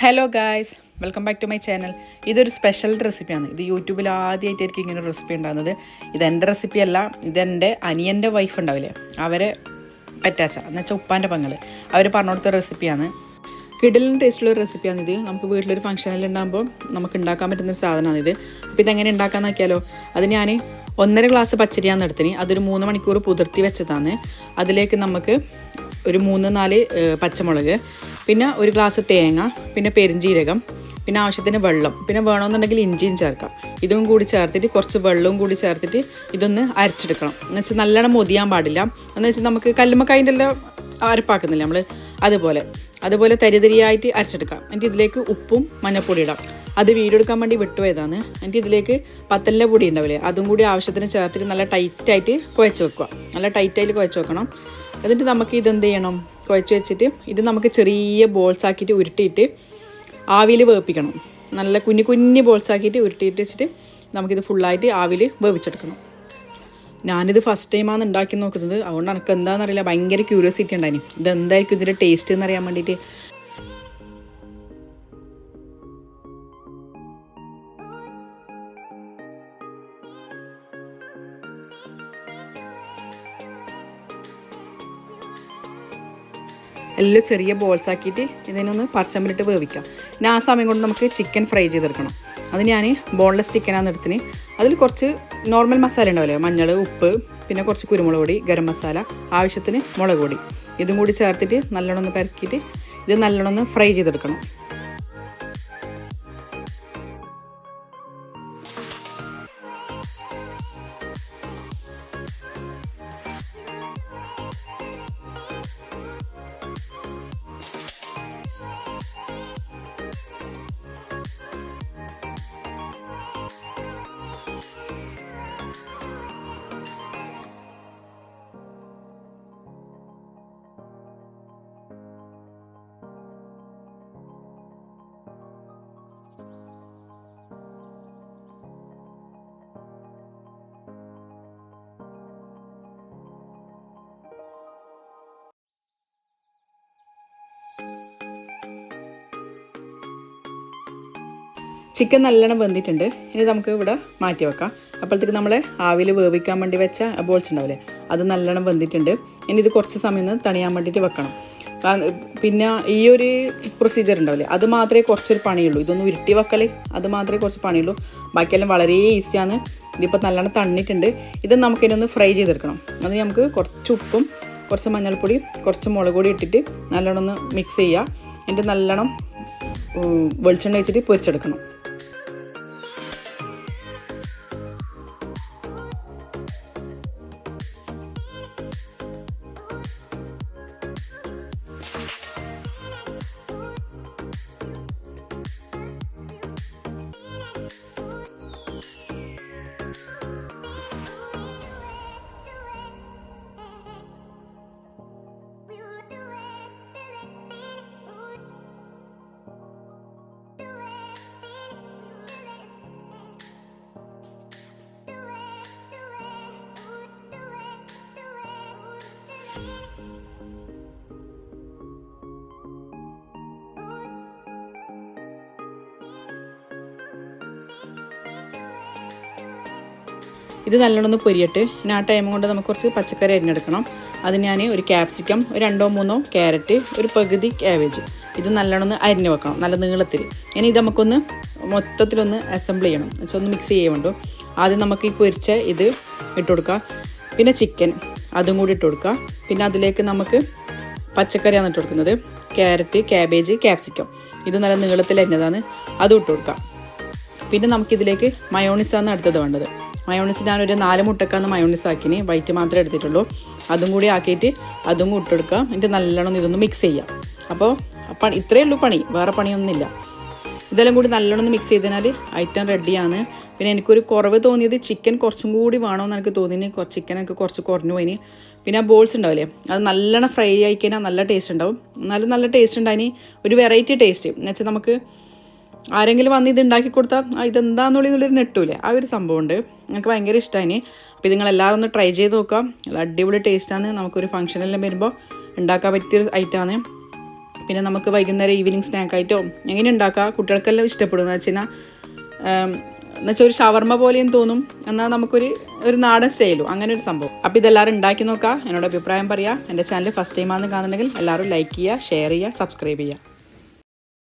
Hello guys welcome back to my channel ഇതൊരു special റെസിപ്പിയാണ് ഇത് യൂട്യൂബിൽ ആദ്യമായിട്ടായിരിക്കും ഇങ്ങനെ ഒരു റെസിപ്പി ഉണ്ടാകുന്നത്. ഇത് എന്റെ റെസിപ്പി അല്ല ഇതെന്റെ അനിയന്റെ വൈഫ് ഉണ്ടാവില്ലേ? അവരെ പറ്റാച്ച എന്ന് വെച്ചാൽ ഉപ്പാന്റെ പങ്ങൾ. അവർ പറഞ്ഞു കൊടുത്ത റെസിപ്പിയാണ് കിടലിൻ ടേസ്റ്റുള്ള റെസിപ്പിയാണ് ഇത്. നമുക്ക് വീട്ടിലൊരു ഫംഗ്ഷനിൽ ഉണ്ടാകുമ്പോൾ നമുക്ക് ഉണ്ടാക്കാൻ പറ്റുന്ന ഒരു സാധനമാണ് ഇത്. അപ്പോൾ ഇതെങ്ങനെ ഉണ്ടാക്കാമെന്ന് നോക്കിയാലോ? അത് ഞാൻ ഒന്നര ഗ്ലാസ് പച്ചരിയാണ് എടുത്തിന് അതൊരു മൂന്ന് മണിക്കൂർ പുതിർത്തി വെച്ചതാണ്. അതിലേക്ക് നമുക്ക് ഒരു മൂന്ന് നാല് പച്ചമുളക് പിന്നെ ഒരു ഗ്ലാസ് തേങ്ങ പിന്നെ പെരിഞ്ജീരകം പിന്നെ ആവശ്യത്തിന് വെള്ളം പിന്നെ വേണമെന്നുണ്ടെങ്കിൽ ഇഞ്ചിയും ചേർക്കാം. ഇതും കൂടി ചേർത്തിട്ട് കുറച്ച് വെള്ളവും കൂടി ചേർത്തിട്ട് ഇതൊന്ന് അരച്ചെടുക്കണം. എന്ന് വെച്ചാൽ നല്ലോണം മൊതിയാൻ പാടില്ല. എന്ന് വെച്ചാൽ നമുക്ക് കല്ലുമ്മക്കായന്റെ എല്ലാം അരപ്പാക്കുന്നില്ല നമ്മൾ അതുപോലെ. അതുപോലെ തരിതരിയായിട്ട് അരച്ചെടുക്കാം. എന്നിട്ട് ഇതിലേക്ക് ഉപ്പും മഞ്ഞപ്പൊടി ഇടാം. അത് വീടെടുക്കാൻ വേണ്ടി വിട്ടുപോയതാണ്. എന്നിട്ട് ഇതിലേക്ക് പത്തലിന്റെ പൊടി ഉണ്ടാവില്ലേ അതും കൂടി ആവശ്യത്തിന് ചേർത്തിട്ട് നല്ല ടൈറ്റായിട്ട് കുഴച്ച് വെക്കുക. നല്ല ടൈറ്റായിട്ട് കുഴച്ച് വെക്കണം. എന്നിട്ട് നമുക്ക് ഇതെന്ത് ചെയ്യണം? കുഴച്ച് വെച്ചിട്ട് ഇത് നമുക്ക് ചെറിയ ബോൾസ് ആക്കിയിട്ട് ഉരുട്ടിയിട്ട് ആവിയിൽ വേവിപ്പിക്കണം. നല്ല കുഞ്ഞു കുഞ്ഞു ബോൾസ് ആക്കിയിട്ട് ഉരുട്ടിയിട്ട് വെച്ചിട്ട് നമുക്കിത് ഫുള്ളായിട്ട് ആവിയിൽ വേവിച്ചെടുക്കണം. ഞാനിത് ഫസ്റ്റ് ടൈമാണ് ഉണ്ടാക്കി നോക്കുന്നത്. അതുകൊണ്ട് എനിക്ക് എന്താണെന്നറിയില്ല. ഭയങ്കര ക്യൂരിയോസിറ്റി ഇത് എന്തായിരിക്കും ഇതിന്റെ ടേസ്റ്റ് എന്നറിയാൻ വേണ്ടിയിട്ട്. എല്ലാം ചെറിയ ബോൾസ് ആക്കിയിട്ട് ഇതിനൊന്ന് പച്ചമ്പലിട്ട് വേവിക്കാം. പിന്നെ ആ സമയം കൊണ്ട് നമുക്ക് ചിക്കൻ ഫ്രൈ ചെയ്തെടുക്കണം. അത് ഞാൻ ബോൺലെസ് ചിക്കനാണ് എടുത്തിന്. അതിൽ കുറച്ച് നോർമൽ മസാല ഉണ്ടാവില്ലേ? മഞ്ഞൾ ഉപ്പ് പിന്നെ കുറച്ച് കുരുമുളക് പൊടി ഗരം മസാല ആവശ്യത്തിന് മുളക് പൊടി. ഇതും കൂടി ചേർത്തിട്ട് നല്ലോണം ഒന്ന് പരക്കിയിട്ട് ഇത് നല്ലോണം ഒന്ന് ഫ്രൈ ചെയ്തെടുക്കണം. ചിക്കൻ നല്ലോണം വെന്തിട്ടുണ്ട്. ഇനി നമുക്ക് ഇവിടെ മാറ്റി വെക്കാം. അപ്പോഴത്തേക്ക് നമ്മൾ ആവിയിൽ വേവിക്കാൻ വേണ്ടി വെച്ച ബോൾസ് ഉണ്ടാവില്ലേ അത് നല്ലോണം വെന്തിട്ടുണ്ട്. ഇനി ഇത് കുറച്ച് സമയം തണിയാൻ വേണ്ടിയിട്ട് വെക്കണം. പിന്നെ ഈ ഒരു പ്രൊസീജിയർ ഉണ്ടാവില്ലേ അത് മാത്രമേ കുറച്ചൊരു പണിയുള്ളൂ. ഇതൊന്ന് ഉരുട്ടി വെക്കലേ അത് മാത്രമേ കുറച്ച് പണിയുള്ളൂ. ബാക്കിയെല്ലാം വളരെ ഈസിയാണ് ഇതിപ്പോൾ നല്ലോണം തണ്ണിട്ടുണ്ട്. ഇത് നമുക്കിനൊന്ന് ഫ്രൈ ചെയ്തെടുക്കണം. അത് നമുക്ക് കുറച്ച് ഉപ്പും കുറച്ച് മഞ്ഞൾപ്പൊടി കുറച്ച് മുളക് പൊടി ഇട്ടിട്ട് നല്ലോണം ഒന്ന് മിക്സ് ചെയ്യുക. എന്നിട്ട് നല്ലോണം വെളിച്ചെണ്ണ വെച്ചിട്ട് പൊരിച്ചെടുക്കണം. ഇത് നല്ലോണം പൊരിയട്ട്. പിന്നെ ആ ടൈം കൊണ്ട് നമുക്ക് കുറച്ച് പച്ചക്കറി അരിഞ്ഞെടുക്കണം. അത് ഞാൻ ഒരു ക്യാപ്സിക്കം ഒരു രണ്ടോ മൂന്നോ ക്യാരറ്റ് ഒരു പകുതി ക്യാബേജ് ഇത് നല്ലോണം ഒന്ന് അരിഞ്ഞ് വെക്കണം നല്ല നീളത്തിൽ. ഇനി ഇത് നമുക്കൊന്ന് മൊത്തത്തിലൊന്ന് അസംബിൾ ചെയ്യണം. വെച്ചാൽ ഒന്ന് മിക്സ് ചെയ്യുന്നുണ്ടോ ആദ്യം നമുക്ക് ഈ പൊരിച്ച ഇത് ഇട്ട് കൊടുക്കുക പിന്നെ ചിക്കൻ അതും കൂടി ഇട്ട് കൊടുക്കുക. പിന്നെ അതിലേക്ക് നമുക്ക് പച്ചക്കറിയാണ് ഇട്ട് കൊടുക്കുന്നത്. Carrot cabbage capsicum. ഇത് നല്ല നീളത്തിൽ എന്നതാണ് അതും ഇട്ട് കൊടുക്കുക. പിന്നെ നമുക്കിതിലേക്ക് മയോണിസാണ് അടുത്തത് വേണ്ടത്. മയോണിസ് ഞാനൊരു നാല് മുട്ടക്കാന്ന് മയോണിസ് ആക്കിന്. വൈറ്റ് മാത്രമേ എടുത്തിട്ടുള്ളൂ. അതും കൂടി ആക്കിയിട്ട് അതും കൂടി കൊടുക്കുക. എന്നിട്ട് നല്ലോണം ഇതൊന്ന് മിക്സ് ചെയ്യാം അപ്പോൾ പണി ഇത്രയേ ഉള്ളൂ പണി. വേറെ പണിയൊന്നുമില്ല. ഇതെല്ലാം കൂടി നല്ലോണം മിക്സ് ചെയ്തതിനാൽ ഐറ്റം റെഡിയാണ് പിന്നെ എനിക്കൊരു കുറവ് തോന്നിയത് ചിക്കൻ കുറച്ചും കൂടി വേണമെന്ന് എനിക്ക് തോന്നി ചിക്കൻ എനിക്ക് കുറച്ച് കുറഞ്ഞു പോയിന്. പിന്നെ ആ ബോൾസ് ഉണ്ടാവില്ലേ? അത് നല്ലോണം ഫ്രൈ ആയി കഴിഞ്ഞാൽ നല്ല ടേസ്റ്റ് ഉണ്ടാവും. എന്നാലും നല്ല ടേസ്റ്റ് ഉണ്ടായിന്. ഒരു വെറൈറ്റി ടേസ്റ്റ് എന്ന് വെച്ചാൽ നമുക്ക് ആരെങ്കിലും വന്ന് ഇത് ഉണ്ടാക്കി കൊടുത്താൽ ആ ഇതെന്താന്നുള്ളിന്നുള്ളൊരു നെട്ടൂലേ? ആ ഒരു സംഭവമുണ്ട്. എനിക്ക് ഭയങ്കര ഇഷ്ടമായി അപ്പോൾ നിങ്ങൾ എല്ലാവരും ഒന്ന് ട്രൈ ചെയ്ത് നോക്കാം. അടിപൊളി ടേസ്റ്റാണ് നമുക്കൊരു ഫംഗ്ഷനെല്ലാം വരുമ്പോൾ ഉണ്ടാക്കാൻ പറ്റിയൊരു ഐറ്റമാണ് പിന്നെ നമുക്ക് വൈകുന്നേരം ഈവനിങ് സ്നാക്കായിട്ടോ എങ്ങനെ ഉണ്ടാക്കാം? കുട്ടികൾക്കെല്ലാം ഇഷ്ടപ്പെടും എന്ന് വെച്ചാൽ എന്നുവെച്ചാൽ ഒരു ഷവർമ്മ പോലെയും തോന്നും. എന്നാൽ നമുക്കൊരു ഒരു നാടൻ സ്റ്റൈലും അങ്ങനെ ഒരു സംഭവം. അപ്പോൾ ഇതെല്ലാവരും ഉണ്ടാക്കി നോക്കാം. എന്നോട് അഭിപ്രായം പറയാം. എന്റെ ചാനൽ ഫസ്റ്റ് ടൈം ആണെന്ന് കാണുന്നുണ്ടെങ്കിൽ എല്ലാവരും ലൈക്ക് ചെയ്യുക ഷെയർ ചെയ്യുക സബ്സ്ക്രൈബ് ചെയ്യുക.